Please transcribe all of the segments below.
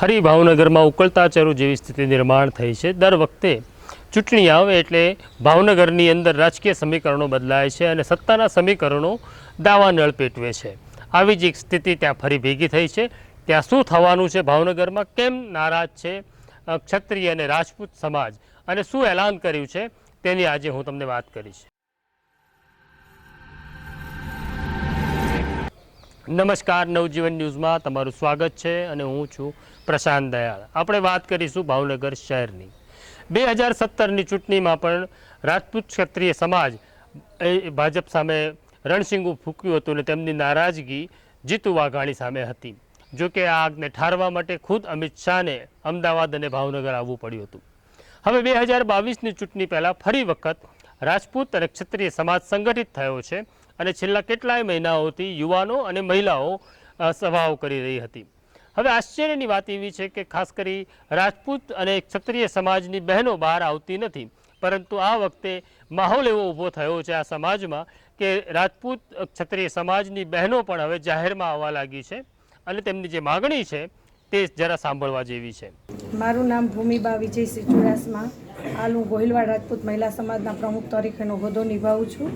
ફરી ભાવનગરમાં ઉકળતા ચરુ જેવી સ્થિતિ નિર્માણ થઈ છે. દર વખતે ચૂંટણી આવે એટલે ભાવનગરની અંદર રાજકીય સમીકરણો બદલાય છે અને સત્તાના સમીકરણો દાવા નળ પેટવે છે. આવી જ એક સ્થિતિ ત્યાં ફરી ભેગી થઈ છે. ત્યાં શું થવાનું છે ભાવનગરમાં? કેમ નારાજ છે ક્ષત્રિય અને રાજપૂત સમાજ? અને શું એલાન કર્યું છે? તેની આજે હું તમને વાત કરીશ. નમસ્કાર, નવજીવન ન્યૂઝમાં તમારું સ્વાગત છે અને હું છું પ્રશાંત દયાળ. આપણે વાત કરીશું ભાવનગર શહેરની. બે હજાર સત્તરની ચૂંટણીમાં પણ રાજપૂત ક્ષત્રિય સમાજ એ ભાજપ સામે રણસિંગું ફૂક્યું હતું અને તેમની નારાજગી જીતુ વાઘાણી સામે હતી. જો કે આ આગને ઠારવા માટે ખુદ અમિત શાહને અમદાવાદ અને ભાવનગર આવવું પડ્યું હતું. હવે બે હજાર બાવીસની ચૂંટણી પહેલાં ફરી વખત રાજપૂત અને ક્ષત્રિય સમાજ સંગઠિત થયો છે. અને છેલ્લા કેટલાય મહિનાઓથી યુવાનો અને મહિલાઓ સભાઓ કરી રહી હતી. હવે આશ્ચર્યની વાત એવી છે કે ખાસ કરી રાજપૂત અને ક્ષત્રિય સમાજની બહેનો બહાર આવતી નથી, પરંતુ આ વખતે માહોલ એવો ઊભો થયો છે આ સમાજમાં કે રાજપૂત ક્ષત્રિય સમાજની બહેનો પણ હવે જાહેરમાં આવવા લાગી છે અને તેમની જે માગણી છે તે જરા સાંભળવા જેવી છે. મારું નામ ભૂમિબા વિજયસિંહ ચુડાસમા. હાલ હું ગોહિલવાડ રાજપૂત મહિલા સમાજના પ્રમુખ તરીકેનો હોદ્દો નિભાવું છું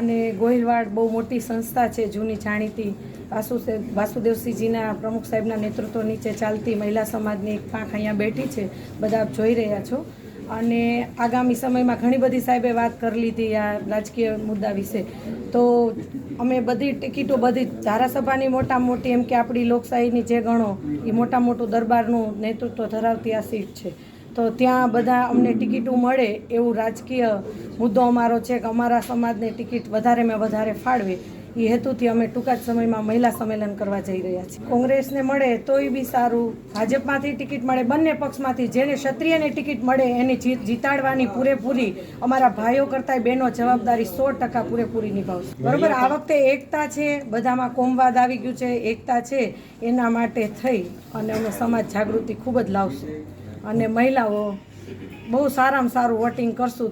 અને ગોહિલવાડ બહુ મોટી સંસ્થા છે, જૂની જાણીતી વાસુદેવ વાસુદેવસિંહજીના પ્રમુખ સાહેબના નેતૃત્વ નીચે ચાલતી મહિલા સમાજની એક પાંખ અહીંયા બેઠી છે, બધા જોઈ રહ્યા છો. અને આગામી સમયમાં ઘણી બધી સાહેબે વાત કરી લીધી આ રાજકીય મુદ્દા વિશે. તો અમે બધી ટિકિટો બધી ધારાસભાની મોટા મોટી, એમ કે આપણી લોકશાહીની જે ગણો, એ મોટા મોટું દરબારનું નેતૃત્વ ધરાવતી આ સીટ છે. તો ત્યાં બધા અમને ટિકિટો મળે એવું રાજકીય મુદ્દો અમારો છે કે અમારા સમાજને ટિકિટ વધારેમાં વધારે ફાળવે. એ હેતુથી અમે ટૂંકા જ સમયમાં મહિલા સંમેલન કરવા જઈ રહ્યા છીએ. કોંગ્રેસને મળે તોય બી સારું. ભાજપમાંથી ટિકિટ મળે, બંને પક્ષમાંથી જેને ક્ષત્રિયને ટિકિટ મળે એને જીત જીતાડવાની પૂરેપૂરી અમારા ભાઈઓ કરતાંય બહેનો જવાબદારી સો ટકા પૂરેપૂરી નિભાવશે. બરોબર? આ વખતે એકતા છે, બધામાં કોમવાદ આવી ગયું છે, એકતા છે, એના માટે થઈ અને અમે સમાજ જાગૃતિ ખૂબ જ લાવશું. અને મહિલાઓ બહુ સારામાં સારું વોટિંગ કરશું.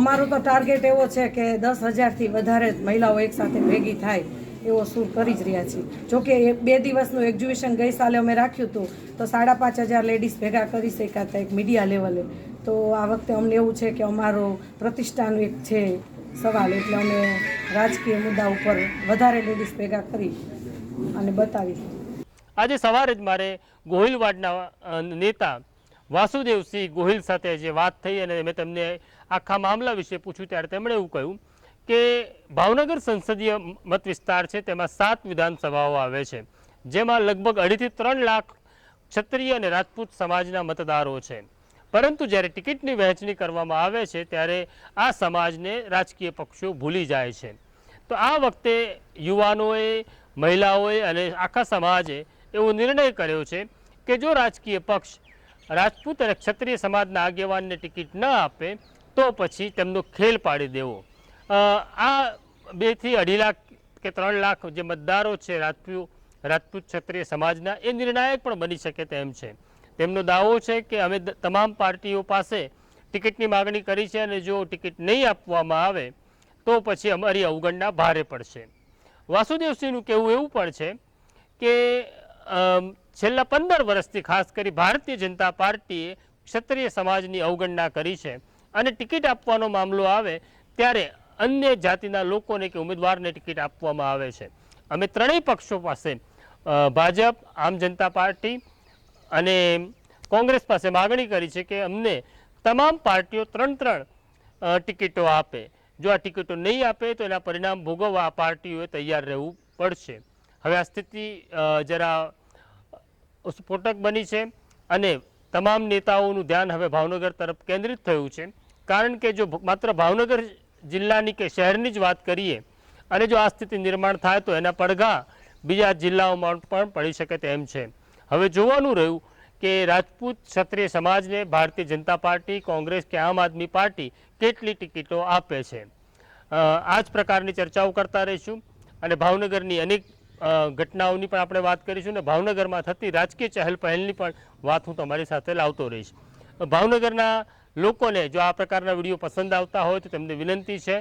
અમારો તો ટાર્ગેટ એવો છે કે દસ હજારથી વધારે મહિલાઓ એકસાથે ભેગી થાય એવો સૂર કરી જ રહ્યા છીએ. જોકે બે દિવસનું એક્ઝિબિશન ગઈ સાલે અમે રાખ્યું હતું, તો સાડા પાંચ હજાર લેડીઝ ભેગા કરી શક્યા હતા એક મીડિયા લેવલે તો આ વખતે અમને એવું છે કે અમારો પ્રતિષ્ઠાનું એક છે સવાલ, એટલે અમે રાજકીય મુદ્દા ઉપર વધારે લેડીઝ ભેગા કરી અને બતાવી આજે સવારે જ મારે ગોહિલવાડના નેતા વાસુદેવસિંહ ગોહિલ સાથે જે વાત થઈ અને મેં તેમને આખા મામલા વિશે પૂછ્યું ત્યારે તેમણે એવું કહ્યું કે ભાવનગર સંસદીય મત વિસ્તાર છે, તેમાં સાત વિધાનસભાઓ આવે છે, જેમાં લગભગ અઢીથી ત્રણ લાખ ક્ષત્રિય અને રાજપૂત સમાજના મતદારો છે. પરંતુ જ્યારે ટિકિટની વહેંચણી કરવામાં આવે છે, ત્યારે આ સમાજને રાજકીય પક્ષો ભૂલી જાય છે. તો આ વખતે યુવાનોએ, મહિલાઓએ અને આખા સમાજે એવો નિર્ણય કર્યો છે કે જો રાજકીય પક્ષ રાજપૂત અને ક્ષત્રિય સમાજના આગેવાનને ટિકિટ ન આપે, તો પછી તેમનો ખેલ પાડી દેવો. આ બેથી અઢી લાખ કે ત્રણ લાખ જે મતદારો છે રાજપૂત રાજપૂત ક્ષત્રિય સમાજના, એ નિર્ણાયક પણ બની શકે તેમ છે. તેમનો દાવો છે કે અમે તમામ પાર્ટીઓ પાસે ટિકિટની માગણી કરી છે અને જો ટિકિટ નહીં આપવામાં આવે, તો પછી અમારી અવગણના ભારે પડશે. વાસુદેવસિંહનું કહેવું એવું પણ છે કે છેલ્લા પંદર વર્ષથી ખાસ કરી ભારતીય જનતા પાર્ટીએ ક્ષત્રિય સમાજની અવગણના કરી છે અને ટિકિટ આપવાનો મામલો આવે ત્યારે અન્ય જાતિના લોકોને કે ઉમેદવારને ટિકિટ આપવામાં આવે છે. અમે ત્રણેય પક્ષો પાસે ભાજપ, આમ જનતા પાર્ટી અને કોંગ્રેસ પાસે માગણી કરી છે કે અમને તમામ પાર્ટીઓ ત્રણ ત્રણ ટિકિટો આપે. જો આ ટિકિટો નહીં આપે તો એના પરિણામ ભોગવવા આ પાર્ટીઓએ તૈયાર રહેવું પડશે. હવે આ સ્થિતિ જરા સ્ફોટક બની છે અને તમામ નેતાઓનું ધ્યાન હવે ભાવનગર તરફ કેન્દ્રિત થયું છે. કારણ કે જો માત્ર ભાવનગર જિલ્લાની કે શહેરની જ વાત કરીએ અને જો આ સ્થિતિ નિર્માણ થાય તો એના પડઘા બીજા જિલ્લાઓમાં પણ પડી શકે તેમ છે. હવે જોવાનું રહ્યું કે રાજપૂત ક્ષત્રિય સમાજને ભારતીય જનતા પાર્ટી, કોંગ્રેસ કે આમ આદમી પાર્ટી કેટલી ટિકિટો આપે છે. આ જ પ્રકારની ચર્ચાઓ કરતા રહીશું અને ભાવનગરની અનેક ઘટનાઓની પણ આપણે વાત કરીશું અને ભાવનગરમાં થતી રાજકીય ચહેલ પહેલની પણ વાત હું તમારી સાથે લાવતો રહીશ. ભાવનગરના લોકોને જો આ પ્રકારના વીડિયો પસંદ આવતા હોય તો તેમને વિનંતી છે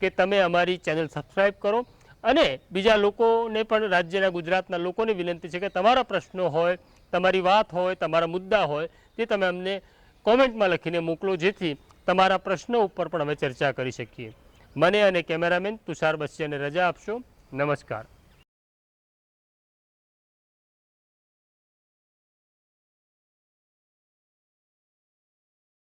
કે તમે અમારી ચેનલ સબસ્ક્રાઈબ કરો અને બીજા લોકોને પણ રાજ્યના ગુજરાતના લોકોને વિનંતી છે કે તમારા પ્રશ્નો હોય, તમારી વાત હોય, તમારા મુદ્દા હોય તે તમે અમને કોમેન્ટમાં લખીને મોકલો જેથી તમારા પ્રશ્નો ઉપર પણ અમે ચર્ચા કરી શકીએ. મને અને કેમેરામેન તુષાર બસ્યાને રજા આપશો. નમસ્કાર.